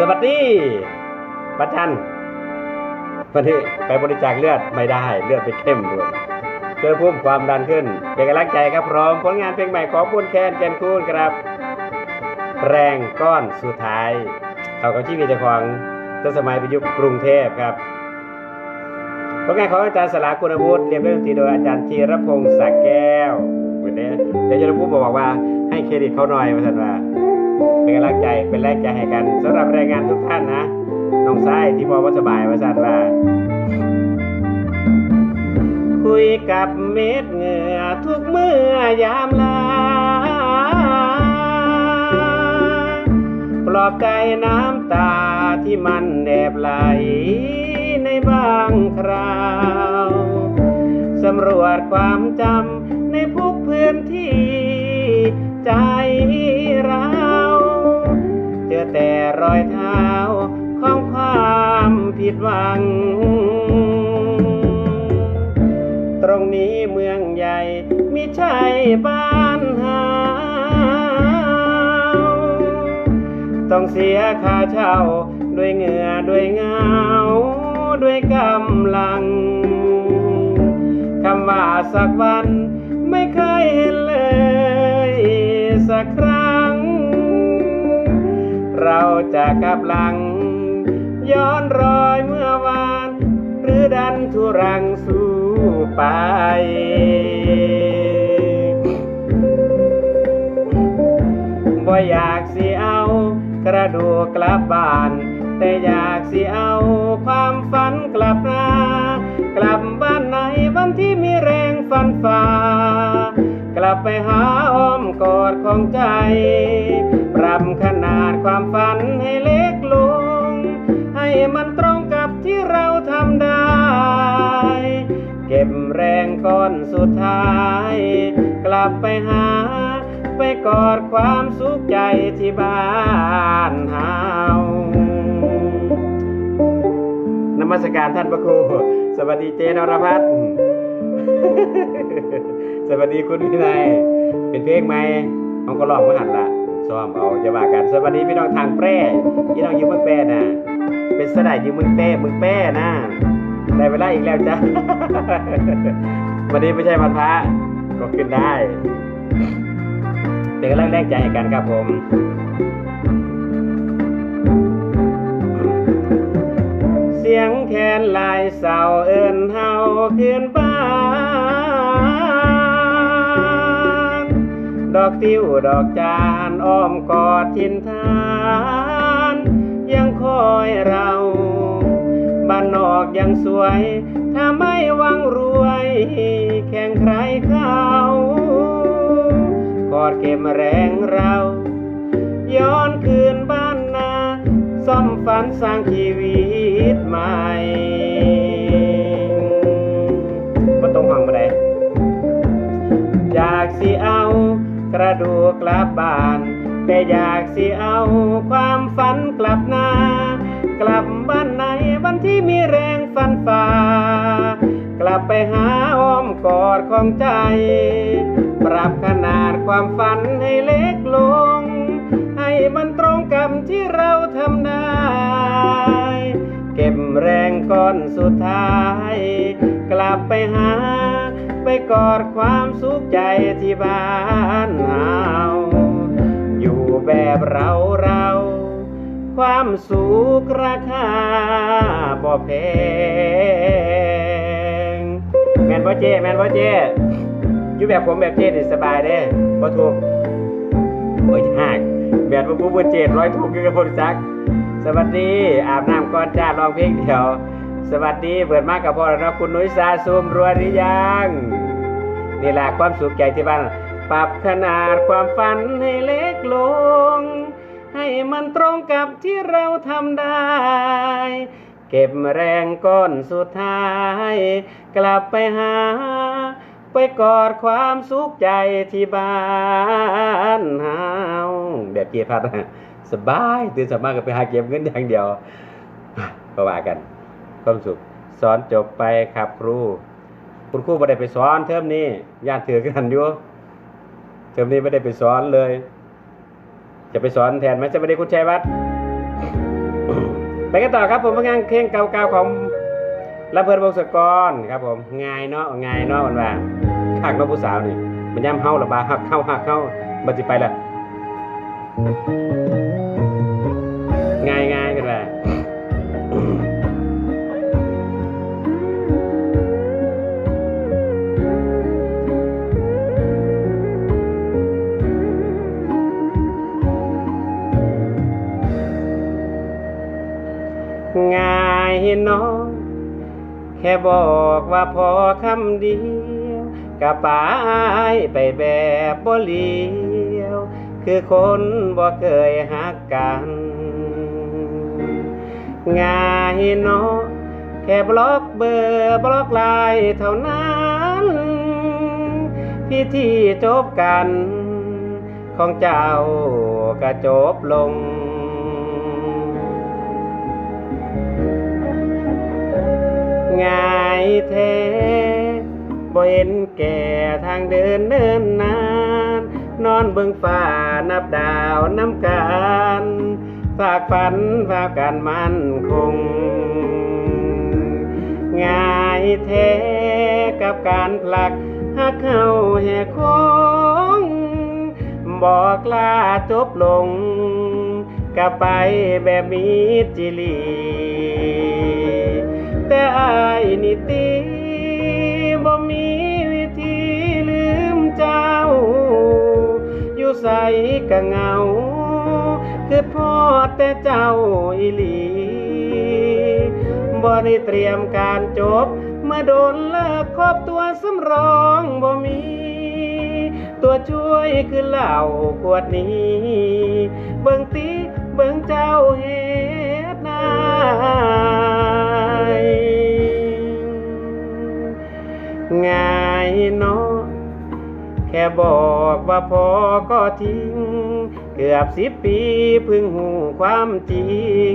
สวัสดีบัดจันวันนี้ไปบริจาคเลือดไม่ได้เลือดไปเข้มด้วยเจอพุ่มความดันขึ้นเป็นกำลังใจครับพร้อมผลงานเพลงใหม่ของคุณแคนแกนคูนครับ แรงก้อนสุดท้ายเขากับชีวิตเจ้าของตั้งสมัยไปอยุคกรุงเทพครับผลงานของอาจารย์สลาคุณวุฒิเรียนเรื่องดนตรีโดยอาจารย์ธีรพงศ์สักแก้ววันนี้เดี๋ยวจะพูดบอกว่าให้เครดิตเขาหน่อยว่าสันว่า เป็นกำลังใจเป็นแรงใจให้กันสำหรับแรงงานทุกท่านนะน้องซ้ายที่พอว่าสบายว่าสันว่า คุยกับเม็ดเหงื่อทุกเมื่อยามลาปลอบใจน้ำตาที่มันแดบไหลในบางคราวสำรวจความจำในทุกพื้นที่ใจราเจอแต่ รอยเท้าของความผิดหวัง ตรงนี้เมืองใหญ่มิใช่บ้านเฮาต้องเสียค่าเช่าด้วยเหงื่อด้วยเงา ด้วยกำลังคำว่าสักวันไม่เคยเห็นเลยสักครั้ง เราจะกลับหลัง ย้อนรอยเมื่อวาน หรือดันทุรังสู้ไปบ่อยากสิเอากระดูกกลับบ้าน แต่อยากสิเอาความฝันกลับมากลับบ้านไหนวันที่มีแรงฟันฝ่ากลับไปหาอ้อมกอดของใจ ปรับขนาดความฝันให้เล็กลง ให้มันตรงกับที่เราทำได้ เก็บแรงก้อนสุดท้าย กลับไปหา ไปกอดความสุขใจที่บ้านเฮานมัสการท่านพระครู สวัสดีเจนรพัฒน์สวัสดีคุณวินัย เป็นเพลงไหมเอาก็ลองมาหันละ ซ้อมเอาจะว่ากันสวัสดีพี่น้องทางแปร่พี่น้องอยู่เมืองแปร่นะเป็นสดายอยู่เมืองแปร่เมืองแปร่นะได้เวลาอีกแล้วจ้ะวันนี้ไม่ใช่วันพระก็ขึ้นได้เป็นกำลังแรงใจกันครับผมเสียงแคนลายเสาเอินเฮาขึ้น ดอกติ้วดอกจานอ้อมกอดทินทาน ยังคอยเราบ้านนอกยังสวย ถ้าไม่หวังรวย แข่งใครเขากอดเก็บแรงเรา ย้อนคืนบ้านนาซ่อมฝันสร้างชีวิตใหม่มาตรงห้องมาได้อยากสิเอา กระดูกกลับบ้าน แต่อยากสิเอาความฝันกลับนากลับบ้านไหนวันที่มีแรงฟันฝ่ากลับไปหาอ้อมกอดของใจ ปรับขนาดความฝันให้เล็กลง ให้มันตรงกับที่เราทำได้เก็บแรงก้อนสุดท้าย กลับไปหา ไปกอดความสุขใจที่บ้านเฮาอยู่แบบเราเราๆความสุขราคาบ่แพงแมนบ่เจแมนบ่เจอยู่แบบผมแบบเจนี่สบายเด้บ่ถูกโอ้ยหักแบบว่าผู้บ่เจร้อยถูกอยู่กับคนจักสวัสดีอาบน้ำก่อนจ้าร้องเพลงเดียวสวัสดี เปิดมากกับพ่อแล้วนะคุณนุ้ยซาซูมรัวหรือยัง นี่แหละความสุขใจที่บ้านปรับขนาดความฝันให้เล็กลง ให้มันตรงกับที่เราทำได้ เก็บแรงก้อนสุดท้าย กลับไปหา ไปกอดความสุขใจที่บ้านเฮาแบบเกียร์พัดสบายตื่นสามารถก็ไปหาเก็บเงินอย่างเดียวก็ว่ากัน ความสุขสอนจบไปครับครู คุณครูไม่ได้ไปสอนเทอมนี้ญาติถือกันอยู่เทอมนี้ไม่ได้ไปสอนเลย จะไปสอนแทนไหมจะไม่ได้คุณชัยวัฒน์ไปกันต่อครับ ผมผลงานเพลงเก่าๆของระเบิดวงศกรครับ ผมง่ายเนาะง่ายเนาะมันว่าคักนาะผู้สาวนี่มันย่ำเฮาละบาฮักเข้าฮักเข้าบัดสิไปละ ค่บอกว่าพอคำเดียวกับปายไปแบบบ่เลียว คือคนบ่เคยหักกัน ง่ายเนาะแค่บล็อกเบอร์บล็อกไลน์เท่านั้นพิธีจบกัน ของเจ้าก็จบลง ง่ายแท้บ่เห็นแก่ทางเดินเนินนาน นอนเบิ่งฟ้านับดาวน้ำกันฝากฝันฝากกันมั่นคง ง่ายแท้กับการผลักหักเข้าแห่คงบอกลาจบลงกลับไปแบบมีจิลี กะเงา คือพ่อแต่เจ้าอีหลีบ่ได้เตรียมการจบ เมื่อโดนเลิกครอบตัวสำรองบ่มี ตัวช่วยคือเหล้าขวดนี้ เบิ่งตีเบิ่งเจ้าเฮ็ดนายงาน แค่บอกว่าพอก็ทิ้ง เกือบสิบปีเพึ่งหูความจริง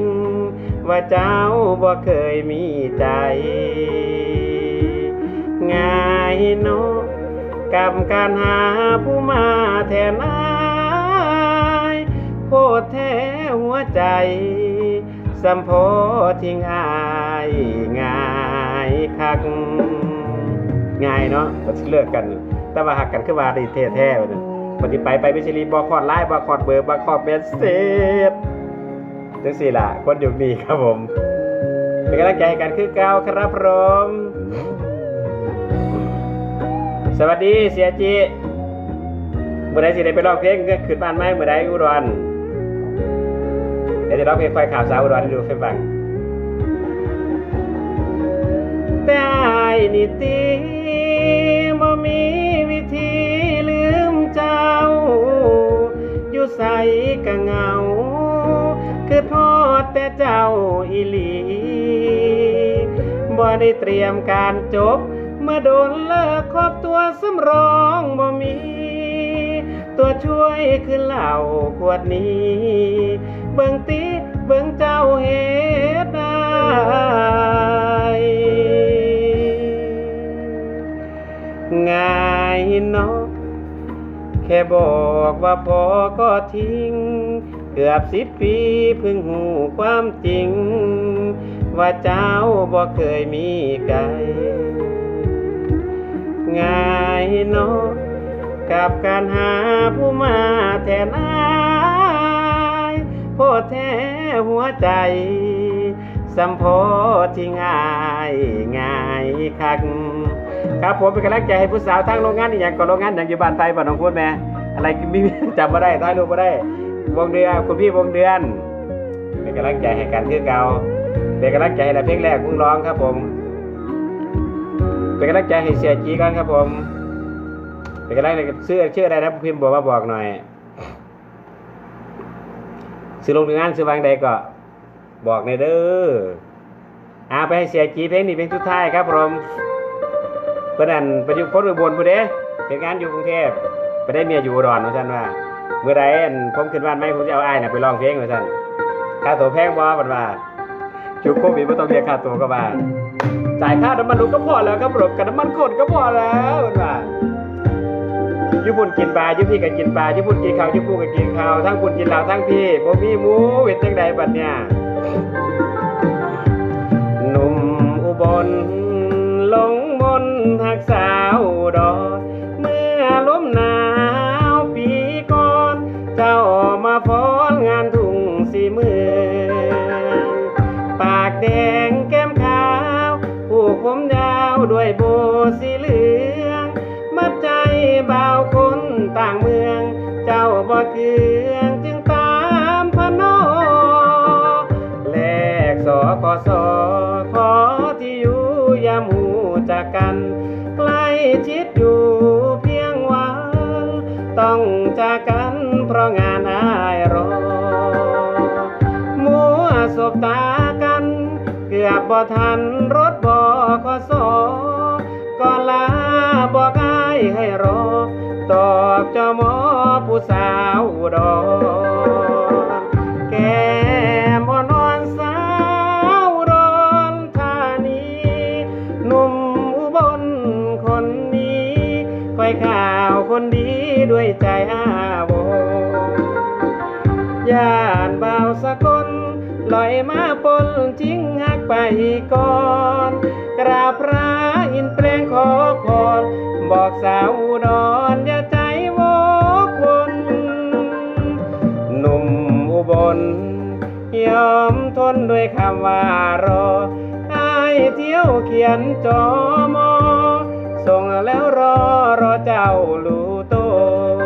ว่าเจ้าบ่เคยมีใจง่ายเนาะกับการหาผู้มาแทนอายโคตรแท้หัวใจสัมโพทิ้งอายง่ายคักง่ายเนาะก็เลิกกัน แต่ว่าหักกันคือว่าได้แท้ๆว่าซั่นปฏิไปไปไปชลีบอคอดไลน์บอคอดเบอร์บอคอดเมสเซจจังสี่ล่ะคนอยู่นี่ครับผมเป็นกำลังใจให้กันคือเก้าครับผมสวัสดีเสียจีเมื่อใดสิได้ไปร้องเพลงก็ขึ้นบ้านไหมเมื่อใดอุดรเดี๋ยวจะร้องเพลงไฟข่าวสาวอุดรให้ดูให้ฟังแต่อายนี่ตีบ่มี ใส่กะเงา คือทอดแต่เจ้าอีหลีบ่ได้เตรียมการจบ เมื่อโดนเลิกครอบตัวสำรองบ่มี ตัวช่วยคือเหล้าขวดนี้ เบิ่งติเบิ่งเจ้าเฮ็ดได้ง่ายนาะแค่บอกว่าพอก็ทิ้ง เกือบสิบปีเพิ่งหูความจริง ว่าเจ้าบ่เคยมีไกลง่ายเนาะกับการหาผู้มาแทนอายโพดแท้หัวใจสัมโพที่ง่ายง่ายคัก ครับผมเป็นกำลังใจให้ผู้สาวทั้งโรงงานอีกอย่างก็โรงงานอย่างอยู่บ้านไทยบ้านของคุณแม่อะไรกินไม่จำมาได้ท้ายรูปมาได้ วงเดือนคุณพี่วงเดือน เป็นกำลังใจให้กันคือเก่าเป็นกำลังใจให้เพลงแรกพุ่งร้องครับผม เป็นกำลังใจให้เสียจีก่อนครับผม เป็นกำลังใจชื่อชื่ออะไรนะพิมพ์บอกมาบอกหน่อยซื้อลงงานซื้อวางใดก็บอกในเด้ออาไปให้เสียจีเพลงนี้เพลงสุดท้ายครับผม เพื่อนอันไปอยู่คนอุบลผู้เด้เหตุงานอยู่กรุงเทพไปได้เมียอยู่อุดรว่าท่านว่า เมื่อไรอันผมขึ้นบ้านไม่ผมจะเอาไอ้น่ะไปลองเพลงว่าท่านค่าตัวแพงบ่บันว่าจุกโควิดไม่ต้องเรียกค่าตัวก็ว่าจ่ายค่าน้ำมันรถก็พอแล้วครับรถกับน้ำมันคนก็พอแล้วบันว่าญี่ปุ่นกินปลาญี่ปุ่นก็กินปลาญี่ปุ่นกินข้าวญี่ปุ่นก็กินข้าวทั้งปุ่นกินเหล้าทั้งพี่บ่มีหมูเวทจังใดบัดเนี่ยหนุ่มอุบลลง นหักสาวดอนเมื่อลมหนาวปีก่อน เจ้ามาฟ้อนงานทุ่งสีเมืองปากแดงแก้มขาวผูกผมยาวด้วยโบสีเหลือง มัดใจบ่าวคนต่างเมือง เจ้าบ่คือ ชิดอยู่เพียงวันต้องจากกันเพราะงานอายรอมัวสบตากัน เกือบบ่ทันรถบขอสอก็ลาบอกอายให้รอ ตอบเจ้าหมอผู้สาวดรแข่าวคนดีด้วยใจอาวรย่านบ่าวสกลลอยมาปนจริงหักไปก่อน กราบพระอินแปลงขอพรบอกสาวอุดรอย่าใจวกวนหนุ่มอุบลยอมทนด้วยคำว่ารอไอเที่ยวเขียนจอมอ ส่งแล้วรอรอเจ้ารู้ตน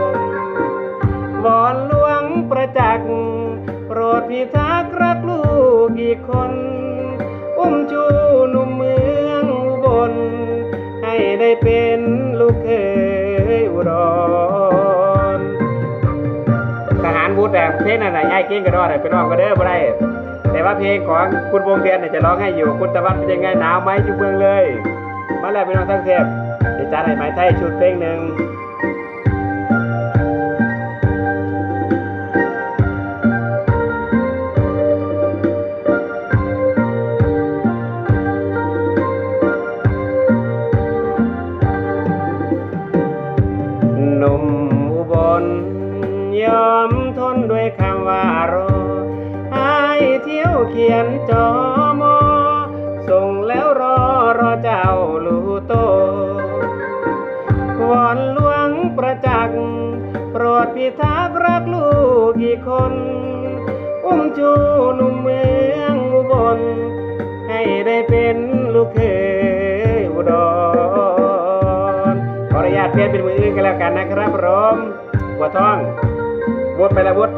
วอนหลวงประจักษ์โปรดพิทักษ์รักลูกอีกคน อุ้มชูหนุ่มเมืองอุบล ให้ได้เป็นลูกเคยอุดรทหารวุฒิแบบเพลงนั่นน่ะไอ้เก่งกระดอนเป็นร้องก็เด้อบ่ได้แต่ว่าเพลงของคุณวงเดือนเนี่ยจะร้องให้อยู่ คุณตะวันเป็นยังไงหนาวไหมอยู่เมืองเลยมาแล้วพี่น้องทั้งเทพ เดี๋ยวจัดให้ไหมไทยชุดเพลงหนึ่ง ลูกกี่คน อุ้มจูนุ่มเมืองอุบล ให้ได้เป็นลูกเคยอุดรขออนุญาตเปลี่ยนเป็นมืออื่นกันแล้วกันนะครับผมบัวทองบดไปละบด